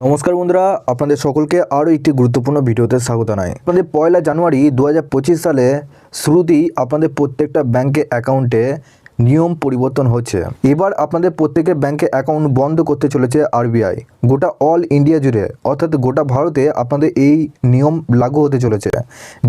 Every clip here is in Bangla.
নমস্কার বন্ধুরা, আপনাদের সকলকে আরও একটি গুরুত্বপূর্ণ ভিডিওতে স্বাগত জানাই। আপনাদের পয়লা জানুয়ারি দু হাজার পঁচিশ সালে শুরুতেই আপনাদের প্রত্যেকটা ব্যাংকে অ্যাকাউন্টে নিয়ম পরিবর্তন হচ্ছে এবার আপনাদের প্রত্যেকের ব্যাংকে অ্যাকাউন্ট বন্ধ করতে চলেছে আরবিআই। গোটা অল ইন্ডিয়া জুড়ে অর্থাৎ গোটা ভারতে আপনাদের এই নিয়ম লাগু হতে চলেছে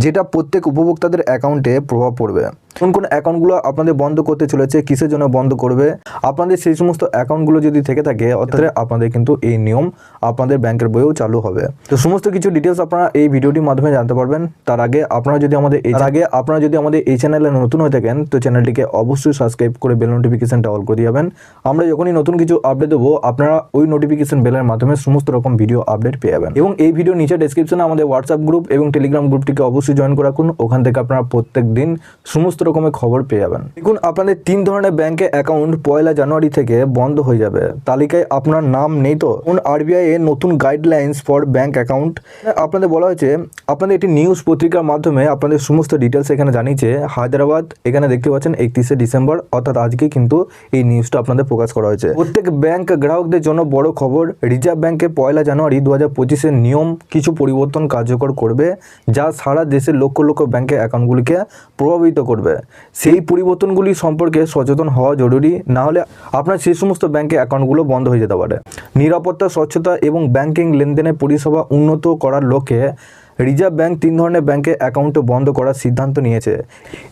যেটা প্রত্যেক উপভোক্তাদের অ্যাকাউন্টে প্রভাব পড়বে। কোন কোন অ্যাকাউন্টগুলো আপনাদের বন্ধ করতে চলেছে কিসের জন্য বন্ধ করবে আপনাদের সেই সমস্ত অ্যাকাউন্টগুলো যদি থেকে থাকে অর্থাৎ আপনাদের কিন্তু এই নিয়ম আপনাদের ব্যাংকের বইয়েও চালু হবে। তো সমস্ত কিছু ডিটেলস আপনারা এই ভিডিওটির মাধ্যমে জানতে পারবেন। তার আগে আপনারা যদি আমাদের আগে আপনারা যদি আমাদের এই চ্যানেলে নতুন হয়ে থাকেন তো চ্যানেলটিকে অবশ্যই সাবস্ক্রাইব করে বেল নোটিফিকেশানটা অল করে যাবেন। আমরা যখনই নতুন কিছু আপডেট দেবো, আপনারা ওই নোটিফিকেশন বেলের মাধ্যমে সমস্ত রকম ভিডিও আপডেট পেয়ে যাবেন। এবং এই ভিডিও নিচে ডেসক্রিপশনে আমাদের হোয়াটসঅ্যাপ গ্রুপ এবং টেলিগ্রাম গ্রুপটিকে অবশ্যই জয়েন করে রাখুন। ওখান থেকে আপনারা প্রত্যেক দিন সমস্ত রকমের খবর পেয়ে যাবেন। দেখুন, আপনাদের তিন ধরনের ব্যাংকে অ্যাকাউন্ট পয়লা জানুয়ারি থেকে বন্ধ হয়ে যাবে। তালিকায় আপনার নাম নেই তো? আরবিআই এর নতুন গাইডলাইন্স ফর ব্যাংক অ্যাকাউন্ট আপনাদের বলা হয়েছে, আপনাদের একটি নিউজ পত্রিকার মাধ্যমে আপনাদের সমস্ত ডিটেলস এখানে জানিয়েছে, হায়দ্রাবাদ, এখানে দেখতে পাচ্ছেন একত্রিশে ডিসেম্বর। অর্থাৎ আজকে কিন্তু এই নিউজটা আপনাদের প্রকাশ করা হয়েছে। প্রত্যেক ব্যাংক গ্রাহকদের জন্য বড় খবর রিজার্ভ ব্যাংকে পয়লা জানুয়ারি দু হাজার পঁচিশের নিয়ম কিছু পরিবর্তন কার্যকর করবে, যা সারা দেশের লক্ষ লক্ষ ব্যাংকের অ্যাকাউন্টগুলিকে প্রভাবিত করবে। সেই পরিবর্তনগুলি সম্পর্কে সচেতন হওয়া জরুরি, না হলে আপনার সেই সমস্ত ব্যাংকের অ্যাকাউন্টগুলো বন্ধ হয়ে যেতে পারে। নিরাপত্তা, স্বচ্ছতা এবং ব্যাংকিং লেনদেনের পরিষেবা উন্নত করার লক্ষ্যে রিজার্ভ ব্যাংক তিন ধরনের ব্যাংকে অ্যাকাউন্ট বন্ধ করার সিদ্ধান্ত নিয়েছে।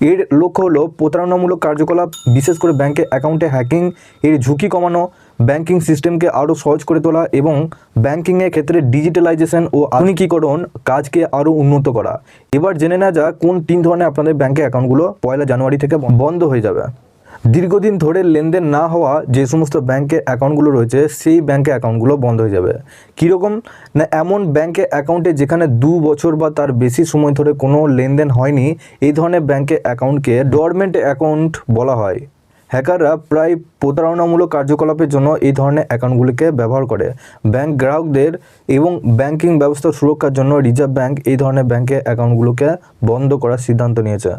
এর লক্ষ্য হলো প্রতারণামূলক কার্যকলাপ, বিশেষ করে ব্যাংকে অ্যাকাউন্টে হ্যাকিং, এর ঝুঁকি কমানো, ব্যাংকিং সিস্টেমকে আরও সহজ করে তোলা এবং ব্যাংকিংয়ের ক্ষেত্রে ডিজিটালাইজেশন ও আধুনিকীকরণ কাজকে আরও উন্নত করা। এবার জেনে নেওয়া যাক কোন তিন ধরনের আপনাদের ব্যাংকে অ্যাকাউন্টগুলো পয়লা জানুয়ারি থেকে বন্ধ হয়ে যাবে। দীর্ঘদিন ধরে লেনদেন না হওয়া যে সমস্ত ব্যাংকের অ্যাকাউন্টগুলো রয়েছে, সেই ব্যাংকে অ্যাকাউন্টগুলো বন্ধ হয়ে যাবে। কীরকম? না, এমন ব্যাংকে অ্যাকাউন্টে যেখানে দু বছর বা তার বেশি সময় ধরে কোনো লেনদেন হয়নি, এই ধরনের ব্যাংকে অ্যাকাউন্টকে ডরমেন্ট অ্যাকাউন্ট বলা হয়। হ্যাকাররা প্রায় প্রতারণামূলক কার্যকলাপের জন্য এই ধরনের অ্যাকাউন্টগুলিকে ব্যবহার করে। ব্যাংক গ্রাহকদের এবং ব্যাংকিং ব্যবস্থা সুরক্ষার জন্য রিজার্ভ ব্যাংক এই ধরনের ব্যাংকে অ্যাকাউন্টগুলোকে বন্ধ করার সিদ্ধান্ত নিয়েছে।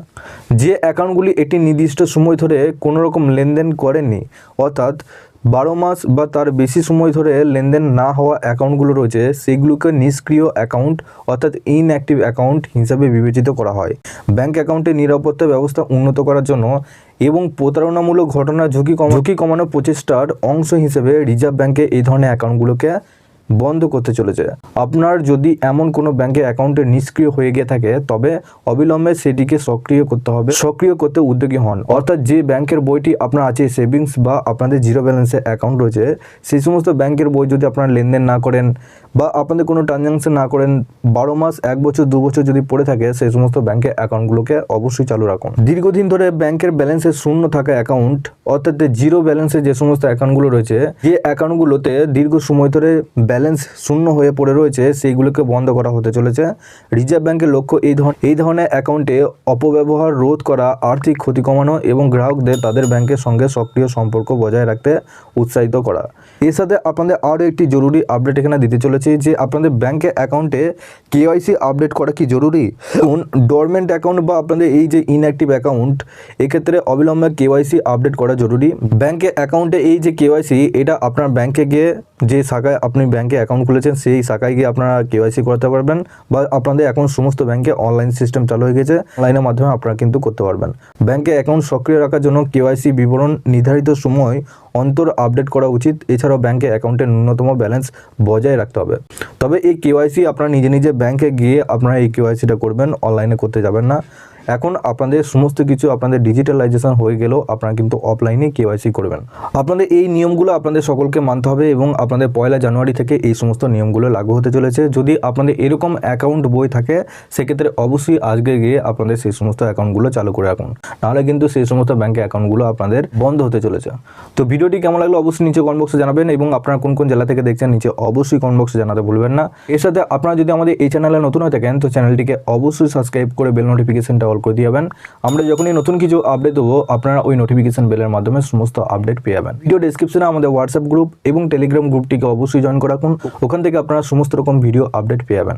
যে অ্যাকাউন্টগুলি একটি নির্দিষ্ট সময় ধরে কোনোরকম লেনদেন করেনি অর্থাৎ বারো মাস বা তার বেশি সময় ধরে লেনদেন না হওয়া অ্যাকাউন্টগুলো রয়েছে, সেগুলোকে নিষ্ক্রিয় অ্যাকাউন্ট অর্থাৎ ইনঅ্যাক্টিভ অ্যাকাউন্ট হিসাবে বিবেচিত করা হয়। ব্যাংক অ্যাকাউন্টের নিরাপত্তা ব্যবস্থা উন্নত করার জন্য এবং প্রতারণামূলক ঘটনা ঝুঁকি ঝুঁকি কমানোর প্রচেষ্টার অংশ হিসেবে রিজার্ভ ব্যাঙ্কে এই ধরনের অ্যাকাউন্টগুলোকে বন্ধ করতে চলেছে। আপনার যদি এমন কোনো ব্যাংকে অ্যাকাউন্টে নিষ্ক্রিয় হয়ে গিয়ে থাকে, তবে অবিলম্বে সেটিকে সক্রিয় করতে হবে। সক্রিয় করতে উদ্যোগী হন। অর্থাৎ যে ব্যাংকের বইটি আপনার আছে, সেভিংস বা আপনাদের জিরো ব্যালেন্সে অ্যাকাউন্ট রয়েছে, সেই সমস্ত ব্যাংকের বই যদি আপনারা লেনদেন না করেন বা আপনাদের কোনো ট্রানজ্যাকশন না করেন, বারো মাস, এক বছর, দু বছর যদি পড়ে থাকে, সেই সমস্ত ব্যাংকের অ্যাকাউন্টগুলোকে অবশ্যই চালু রাখুন। দীর্ঘদিন ধরে ব্যাংকের ব্যালেন্সে শূন্য থাকা অ্যাকাউন্ট অর্থাৎ জিরো ব্যালেন্সে যে সমস্ত অ্যাকাউন্টগুলো রয়েছে, যে অ্যাকাউন্টগুলোতে দীর্ঘ সময় ধরে ব্যালেন্স শূন্য হয়ে পড়ে রয়েছে, সেইগুলোকে বন্ধ করা হতে চলেছে। রিজার্ভ ব্যাংকের লক্ষ্য এই ধরনের এই ধরনের অ্যাকাউন্টে অপব্যবহার, রোধ করা, আর্থিক ক্ষতি কমানো এবং গ্রাহকদের তাদের ব্যাংকের সঙ্গে সক্রিয় সম্পর্ক বজায় রাখতে উৎসাহিত করা। এর সাথে আপনাদের আরও একটি জরুরি আপডেট এখানে দিতে চলেছি। যে আপনাদের ব্যাংকের অ্যাকাউন্টে কেওয়াইসি আপডেট করা কি জরুরি? দেখুন ডরমেন্ট অ্যাকাউন্ট বা আপনাদের এই যে ইনঅ্যাক্টিভ অ্যাকাউন্ট এক্ষেত্রে অবিলম্বে কেওয়াইসি আপডেট করা জরুরি। ব্যাংকে অ্যাকাউন্টে এই যে কেওয়াইসি এটা আপনার ব্যাংকে গিয়ে যে শাখায় আপনি ব্যাংকে অ্যাকাউন্ট খুলেছেন, সেই শাখায় গিয়ে আপনারা কেওয়াইসি করতে পারবেন বা আপনাদের এখন সমস্ত ব্যাংকে অনলাইন সিস্টেম চালু হয়ে গেছে। অনলাইনের মাধ্যমে আপনারা কিন্তু করতে পারবেন। ব্যাংকে অ্যাকাউন্ট সক্রিয় রাখার জন্য কেওয়াইসি বিবরণ নির্ধারিত সময় অন্তর আপডেট করা উচিত। এছাড়াও ব্যাংকে অ্যাকাউন্টের ন্যূনতম ব্যালেন্স বজায় রাখতে হবে। তবে এই কেওয়াইসি আপনারা নিজে নিজে ব্যাংকে গিয়ে আপনারা এই কেওয়াইসিটা করবেন অনলাইনে করতে যাবেন না। এখন আপনাদের সমস্ত কিছু আপনাদের ডিজিটালাইজেশন হয়ে গেলেও আপনারা কিন্তু অফলাইনে কেওয়াইসি করবেন। আপনাদের এই নিয়মগুলো আপনাদের সকলকে মানতে হবে এবং আপনাদের পয়লা জানুয়ারি থেকে এই সমস্ত নিয়মগুলো লাগু হতে চলেছে। যদি আপনাদের এরকম অ্যাকাউন্ট বই থাকে, সেক্ষেত্রে অবশ্যই আজকে গিয়ে আপনাদের সেই সমস্ত অ্যাকাউন্টগুলো চালু করে রাখুন। নাহলে কিন্তু সেই সমস্ত ব্যাংকে অ্যাকাউন্টগুলো আপনাদের বন্ধ হতে চলেছে। তো ভিডিওটি কেমন লাগল অবশ্যই নিচে কমেন্ট বক্সে জানাবেন এবং আপনারা কোন কোন জেলা থেকে দেখছেন নিচে অবশ্যই কমেন্ট বক্সে জানাতে ভুলবেন না। এর সাথে আপনারা যদি আমাদের এই চ্যানেলে নতুন হয়ে থাকেন, তো চ্যানেলটিকে অবশ্যই সাবস্ক্রাইব করে বেল নোটিফিকেশনটা অল করে দিয়ে যাবেন। আমরা যখনই নতুন কিছু আপডেট দেবো, আপনারা ওই নোটিফিকেশন বেলের মাধ্যমে সমস্ত আপডেট পেয়ে যাবেন। ভিডিও ডিসক্রিপশনে আমাদের হোয়াটসঅ্যাপ গ্রুপ এবং টেলিগ্রাম গ্রুপটিকে অবশ্যই জয়েন করে রাখুন। ওখান থেকে আপনারা সমস্ত রকম ভিডিও আপডেট পেয়ে যাবেন।